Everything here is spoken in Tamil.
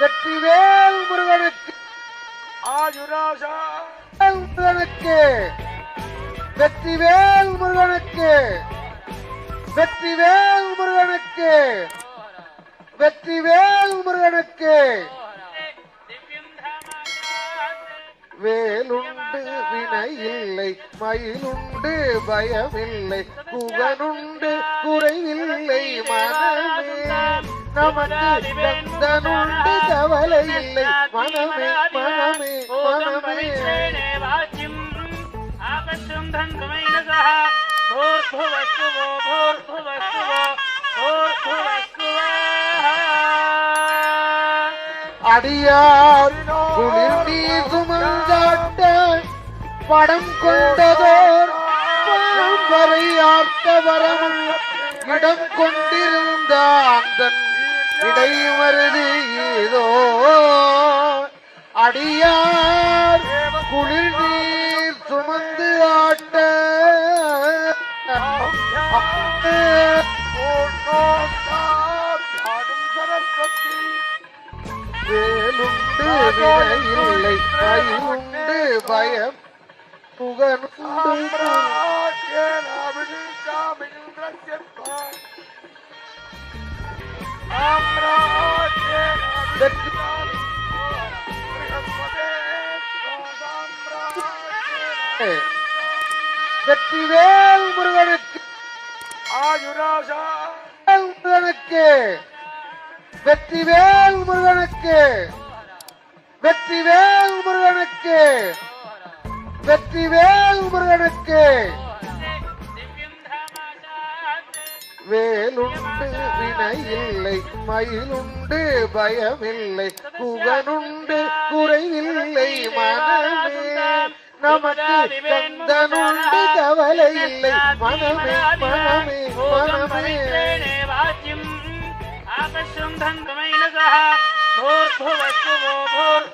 வெற்றிவேல் முருகனுக்கு ஆயுராசா வேல் முருகனுக்கு வெற்றிவேல் முருகனுக்கு வெற்றிவேல் முருகனுக்கு வெற்றிவேல் முருகனுக்கு. வேலுண்டு இல்லை மயிலுண்டு பயமில்லை. குகனுண்டு குறைவில்லை மனமே நமக்கு கந்தனுண்டு கவலை இல்லை மனமே மனமே மனமே. அடியார் குளிர் நீர் படம் கொண்டதோர் வரை ஆர்த்த வரமுள் இடம் கொண்டிருந்த அந்தன் இடை மருது ஏதோ. அடியார் குளிர் நீர் சுமந்து ஆட்ட. சரஸ்வதி வேலுண்டு வினையில்லை பயமுண்டு பயம் வெற்றிவேல் முருகனுக்கு வேல் முருகனுக்கு வெற்றிவேல் முருகனுக்கு வெற்றிவேல் முருகனுக்கு வெற்றிவேல் முருகனுக்கு வேலுண்டு வினை இல்லை மயிலுண்டு பயமில்லை புகனுண்டு குறைவில்லை மனமே நமக்கு கந்தனுண்டு கவலை இல்லை மனமே மனமே மனமே. ஆகசுந்தன் துமைலகா நோர் துவக்கு நோர்